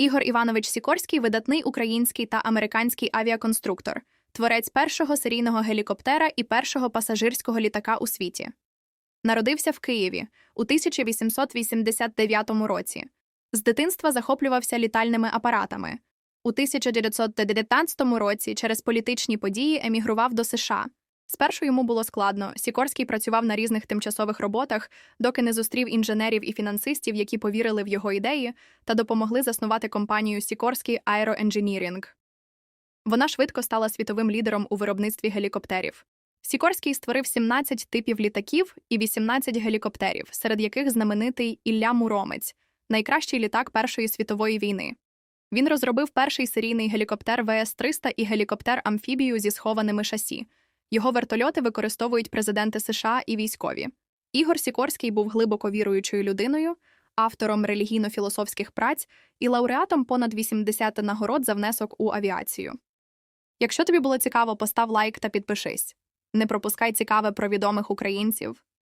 Ігор Іванович Сікорський видатний український та американський авіаконструктор, творець першого серійного гелікоптера і першого пасажирського літака у світі. Народився в Києві у 1889 році. З дитинства захоплювався літальними апаратами. У 1919 році через політичні події емігрував до США. Спершу йому було складно. Сікорський працював на різних тимчасових роботах, доки не зустрів інженерів і фінансистів, які повірили в його ідеї та допомогли заснувати компанію Сікорський Aeroengineering. Вона швидко стала світовим лідером у виробництві гелікоптерів. Сікорський створив 17 типів літаків і 18 гелікоптерів, серед яких знаменитий Ілля Муромець, найкращий літак Першої світової війни. Він розробив перший серійний гелікоптер ВС-300 і гелікоптер амфібію зі схованими шасі. Його вертольоти використовують президенти США і військові. Ігор Сікорський був глибоко віруючою людиною, автором релігійно-філософських праць і лауреатом понад 80 нагород за внесок у авіацію. Якщо тобі було цікаво, постав лайк та підпишись. Не пропускай цікаве про відомих українців.